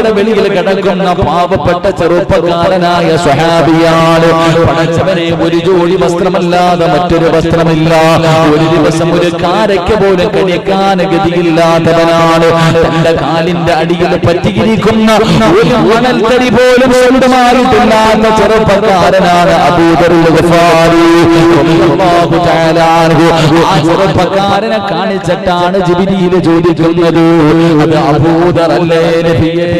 പള്ളിയുടെ വെളിയിൽ കിടക്കുന്ന പാവപ്പെട്ട ചെറുപ്പക്കാരനായ സ്വഹാബിയാണ്. പടച്ചവനെ ഒരു ജോലി വസ്ത്രമല്ലാതെ മറ്റൊരു വസ്ത്രമില്ല. ഒരു ദിവസം ഒരു കാരയ്ക്ക് പോലും കഴിക്കാൻ ഗതിയില്ലാത്തവനാണ്. തന്റെ കാലിന്റെ അടിയിൽ പറ്റിയിരിക്കുന്ന ഒരു മണൽത്തരി പോലും സ്വന്തമായിട്ടില്ലാത്ത ചെറുപ്പക്കാരനാണ് ചെറുപ്പക്കാരനെ കാണിച്ചിട്ടാണ് ജിബിനിയിൽ ചോദിക്കുന്നത്. അത് അബൂദറല്ലേ നബിയേ?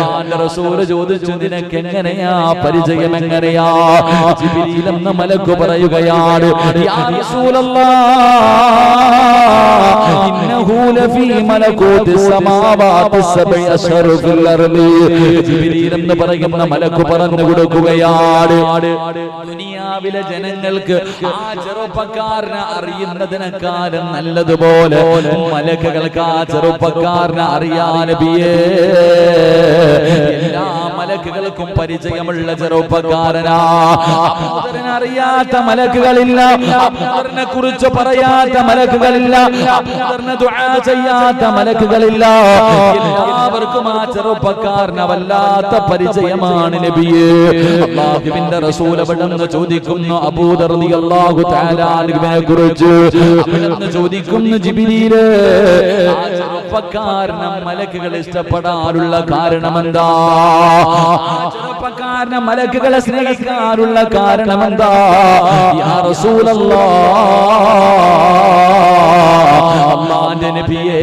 അള്ളാന്റെ റസൂൽ ചോദിച്ചു നിനക്ക് എങ്ങനെയാ പരിചയം എങ്ങനെയാ ജിബ്രീൽ എന്ന മലക്ക് പറയുകയാണ് യാ റസൂലല്ലാഹ് ഇന്നഹു ലഫീ മലകൂതി സമാവാതി സബഇ അശ്ഹറു ഫിൽ അർളി പറയുന്ന മലക്ക് പറഞ്ഞു കൊടുക്കുകയാണ് ദുനിയാവിലെ ജനങ്ങൾക്ക് ആ ചെറുപ്പക്കാരനെ അറിയുന്നതിനേക്കാളും നല്ലതുപോലെ മലക്കുകൾക്ക് ആ ചെറുപ്പക്കാരനെ അറിയാൻ നബിയേ എല്ലാ മലക്കുകൾക്കും പരിചയമുള്ള ചെറുപ്പക്കാരനാ. അറിയാത്ത മലക്കുകളില്ല. അബൂദറിനെ കുറിച്ച് പറയാത്ത മലക്കുകളില്ല. അബൂദറിനെ ദുആ ചെയ്യാത്ത മലക്കുകളില്ല. എല്ലാവർക്കും ആ ചെറുപ്പക്കാരനെ വല്ലാത്ത പരിചയമാണ് നബിയേ. അള്ളാഹുവിന്റെ റസൂൽ അവിടുന്ന് ചോദിക്കുന്നു അബൂദർ റളിയല്ലാഹു തആല കുറിച്ച്. അവിടുന്ന് ചോദിക്കുന്നു ജിബ്രീൽ. ആ ചെറുപ്പക്കാരനെ മലക്കുകൾ ഇഷ്ടപ്പെടാനുള്ള കാരണം എന്താ ആ ചെറുപ്പക്കാരനെ മലക്കുകളെ സ്നേഹിക്കാനുള്ള കാരണം എന്താ യാ റസൂലല്ലാ അള്ളാന്റെ നബിയേ.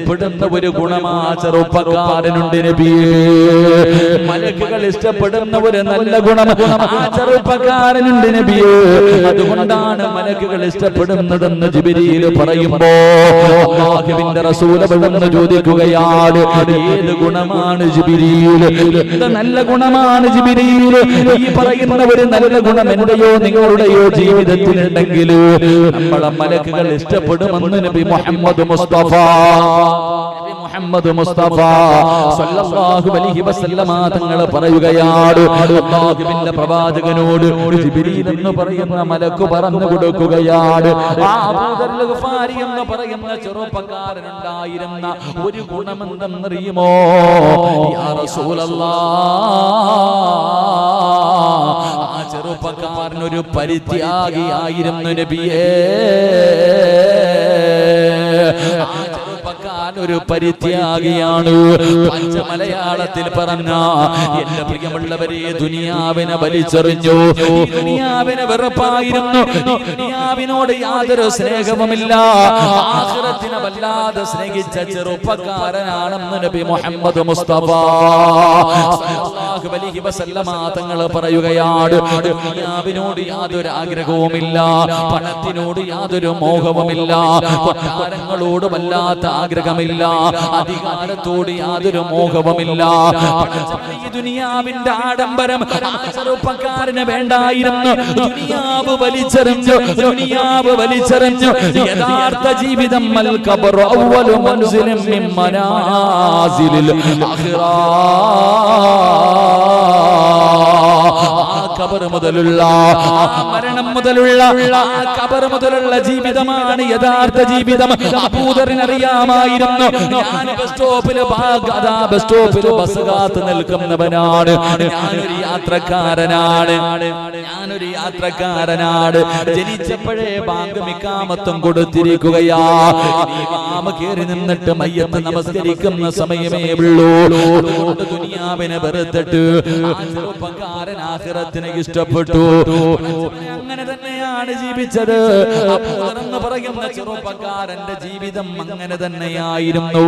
ഇഷ്ടപ്പെടുന്ന ഒരു ഗുണമാ ചെറുപ്പക്കാരനുണ്ട് നബിയേ. മലക്കുകൾ ഇഷ്ടപ്പെടുന്ന ഒരു നല്ല ഗുണം ചെറുപ്പക്കാരനുണ്ട് നബിയേ. അതുകൊണ്ടാണ് മലക്കുകൾ ഇഷ്ടപ്പെടുന്നതെന്ന് ജിബിരിയിൽ പറയുമ്പോ റസൂലപ്പെടുന്ന റസൂൽ ചോദിക്കുകയാണ് ഏത് ഗുണമാണ് ജിബിരിയിൽ? നല്ല ഗുണമാണ് ജിബിരിയിൽ? ഈ പറയുന്ന ഒരു നല്ല ഗുണം എന്റെയോ നിങ്ങളുടെയോ ജീവിതത്തിലുണ്ടെങ്കിൽ നമ്മളെ മലക്കുകൾ ഇഷ്ടപ്പെടുമെന്ന് നബി മുഹമ്മദ് മുസ്തഫ മുഹമ്മദ് മുസ്തഫ സല്ലല്ലാഹു അലൈഹി വസല്ലമ തങ്ങൾ പറയുകയാണ് അല്ലാഹുവിന്റെ പ്രവാചകനോട് ജിബ്രീൽ എന്ന് പറയുന്ന മലക്ക് പറഞ്ഞു കൊടുക്കുകയാണ് ആ അബൂദർ ഗഫാരി എന്ന് പറയുന്ന ചെറുപ്പക്കാരനുണ്ടായിരുന്ന ഒരു ഗുണമെന്തെന്നറിയുമോ? യാ റസൂലല്ലാഹ് ആ ചെറുപ്പക്കാരൻ ഒരു പരിത്യാഗിയായിരുന്നു നബിയേ. ചെറുപ്പക്കാരൻ ഒരു പരിത്യാഗിയാണ്. പഞ്ചമലയാളത്തിൽ പറഞ്ഞ എന്റെ പ്രിയമുള്ളവരെ ദുനിയാവിനെ വലിച്ചെറിഞ്ഞു. ദുനിയാവിനെ വെറുപ്പായിരുന്നു. ദുനിയാവിനോട് യാതൊരു സ്നേഹവുമില്ല. ആഖിറത്തിനെ വല്ലാതെ സ്നേഹിച്ച ചെറുപ്പക്കാരനാണെന്ന് നബി മുഹമ്മദ് മുസ്തഫ. തങ്ങൾ പറയുകയാണ് ദുനിയാവിനോട് യാതൊരു ആഗ്രഹവുമില്ല. പണത്തിനോട് യാതൊരു മോഹവുമില്ല. കൊട്ടാരങ്ങളോട് വല്ലാത്ത ആഗ്രഹമില്ല അധികാരത്തോട് യാതൊരു മോഹവുമില്ല. ദുനിയാവിന്റെ ആഡംബരം ചെറുപ്പക്കാരന് വേണ്ടായിരുന്നു. ദുനിയാവ് വലിച്ചെറിഞ്ഞു ദുനിയാവ് വലിച്ചെറിഞ്ഞു. യഥാർത്ഥ ജീവിതം അവ്വലു മൻസിലിൻ മിൻ മനാസിലിൽ. കബർ മുതലുള്ള മരണം മുതലുള്ള കബർ മുതലുള്ള ജീവിതമാണ് യഥാർത്ഥ ജീവിതം. അറിയാമായിരുന്നു ബസ് സ്റ്റോപ്പിൽ ബസ് സ്റ്റോപ്പിൽ ബസ് കാത്ത് നിൽക്കുന്നവനാണ്. ഞാനൊരു യാത്രക്കാരനാണ്. ഞാനൊരു യാത്രക്കാരനാണ്. ജനിച്ചപ്പോഴേ ബാങ്ക് മിക്കാമത്തും കൊടുത്തിരിക്കുകയാ. മാമ കേറി നിന്നിട്ട് മയ്യത്ത് നമസ്കരിക്കുന്ന സമയമേ ഉള്ളൂ. ദുനിയാവിനെ വെറുത്തിട്ട് ചെറുപ്പക്കാരൻ ആഹ്റത്തിനെ ഇഷ്ടപ്പെട്ടു അങ്ങനെ തന്നെയാണ് ജീവിച്ചത്. പറയുന്ന ചെറുപ്പക്കാരന്റെ ജീവിതം അങ്ങനെ തന്നെയായിരുന്നു.